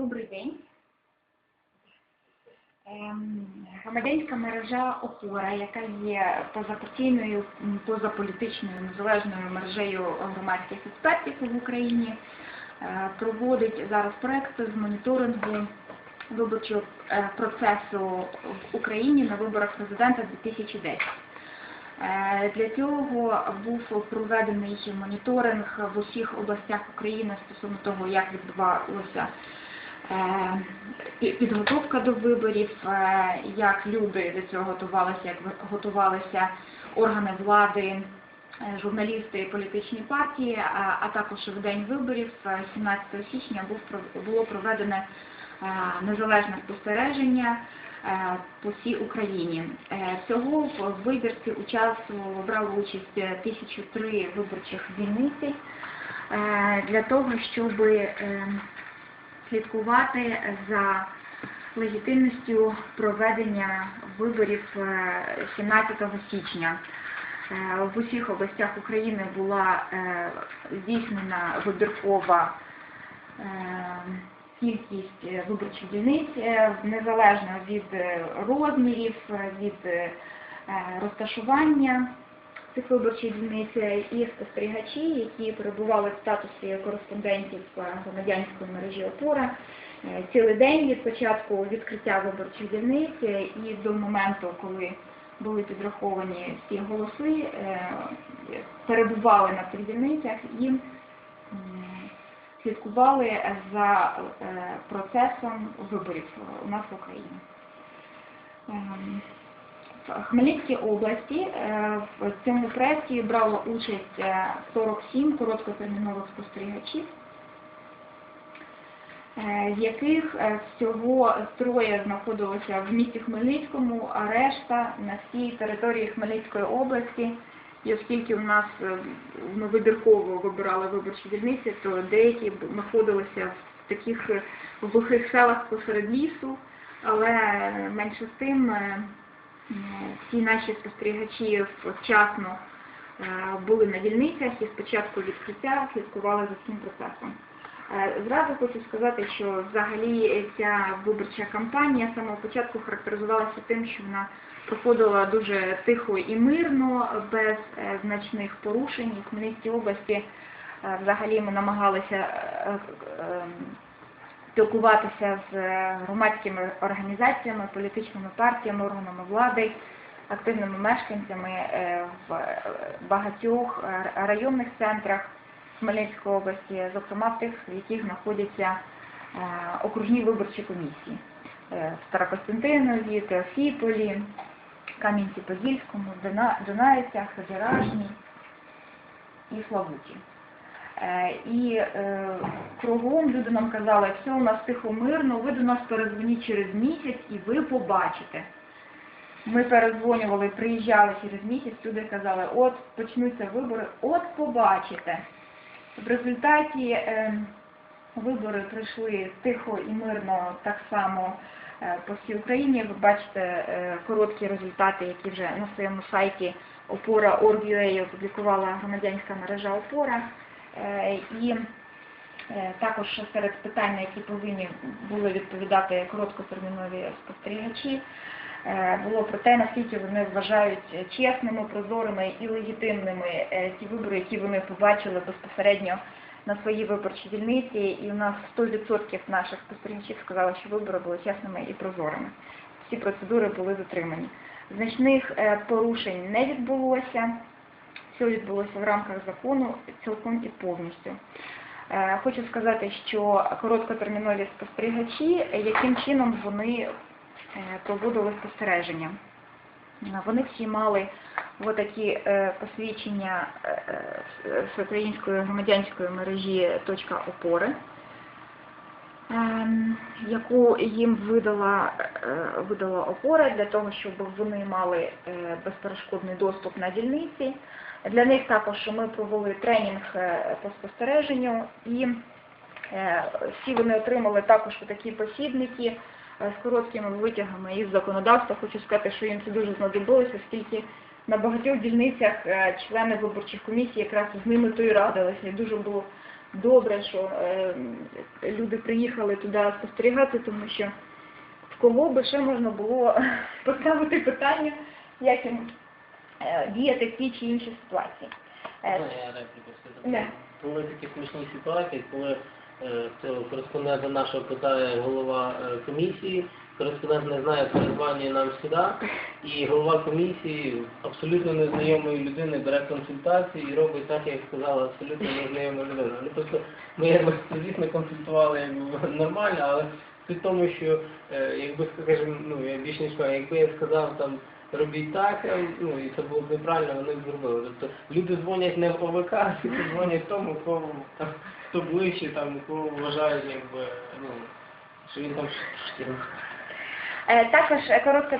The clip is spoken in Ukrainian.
Добрий день. Ем, Громадянська мережа ОПОРА, яка є позапартійною, позаполітичною незалежною мережею громадських експертів в Україні, е, проводить зараз проект з моніторингу виборчого е, процесу в Україні на виборах президента 2010. Е, Для цього був проведений моніторинг в усіх областях України стосовно того, як відбувалося підготовка до виборів, е, як люди до цього готувалися, як готувалися органи влади, е, журналісти і політичні партії, а, також в день виборів, е, 17 січня, було проведене е, незалежне спостереження е, по всій Україні. Е, Всього в вибірці участвувало, брали участь е, 1003 виборчих дільниці е, для того, щоб е, слідкувати за легітимністю проведення виборів е, 17 січня. Е, В усіх областях України була е, здійснена вибіркова е, кількість е, виборчих дільниць е, незалежно від е, розмірів, е, від е, розташування цих виборчих дільниць і спостерігачі, які перебували в статусі кореспондентів громадянської мережі ОПОРА, е, цілий день від початку відкриття виборчих дільниць і до моменту, коли були підраховані всі голоси, е, перебували на цих дільницях і слідкували за е, процесом виборів у нас в Україні. Хмельницькій області е, в цьому проєкті брало участь е, 47 короткотермінових спостерігачів, е, з яких е, всього троє знаходилося в місті Хмельницькому, а решта на всій території Хмельницької області. І оскільки у нас е, ми вибірково вибирали виборчі дільниці, то деякі знаходилися в таких е, глухих селах посеред лісу, але е, менше з тим е, е, всі наші спостерігачі вчасно е, були на дільницях і спочатку відкриття слідкували за цим процесом. Е, Зразу хочу сказати, що взагалі ця виборча кампанія з самого початку характеризувалася тим, що вона проходила дуже тихо і мирно, без е, значних порушень. У Хмельницькій області взагалі ми намагалися спілкуватися з е, громадськими організаціями, політичними партіями, органами влади, активними мешканцями е, в багатьох е, районних центрах Хмельницької області, зокрема в тих, в яких знаходяться окружні виборчі комісії. В Старокостянтинові, Теофіполі, Кам'янці-Подільському, Дунаївцях, Федеражні і Славуті. Е, І е, кругом люди нам казали, все у нас тихо мирно, ви до нас перезвоніть через місяць і ви побачите. Ми перезвонювали, приїжджали через місяць, люди казали, от почнуться вибори, от побачите. В результаті е, вибори пройшли тихо і мирно так само по всій Україні. Ви бачите короткі результати, які вже на своєму сайті опора.org.ua опублікувала громадянська мережа опора. Е, І е, також серед питань, на які повинні були відповідати короткотермінові спостерігачі, е, було про те, наскільки вони вважають чесними, прозорими і легітимними ті вибори, які вони побачили безпосередньо на своїй виборчій дільниці. І у нас 100% наших спостерігачів сказали, що вибори були чесними і прозорими. Всі процедури були дотримані. Значних порушень не відбулося. Все відбулося в рамках закону цілком і повністю. Е, Хочу сказати, що короткотермінові спостерігачі, яким чином вони е, проводили спостереження. Е, Вони всі мали такі посвідчення з української громадянської мережі «Точка опори», яку їм видала, е, видала опора для того, щоб вони мали е, безперешкодний доступ на дільниці. Для них також ми провели тренінг е, по спостереженню і всі вони отримали також такі посібники з короткими витягами із законодавства. Хочу сказати, що їм це дуже знадобилося, оскільки на багатьох дільницях члени виборчих комісій якраз з ними то і радилися. І дуже було добре, що е, люди приїхали туди спостерігати, тому що в кого би ще можна було поставити питання, як їм е, діяти в тій чи іншій ситуації. Коли я репліку скажу? Були такі смішні ситуації, коли е, цього кореспондента нашого питає голова е, комісії, кореспондент не знає, перезвонює нам сюди, і голова комісії абсолютно незнайомої людини бере консультації і робить так, як сказала абсолютно незнайома людина. Ну, тобто ми звісно консультували нормально, але в тому, що е, якби скажімо, ну я більш ніж якби я сказав там робіть так, е, ну і це було б неправильно, вони б зробили. Тобто люди дзвонять не в ОВК, люди дзвонять тому, кого там хто ближче, там кого вважають, якби ну що він там щось. е, Також е, коротка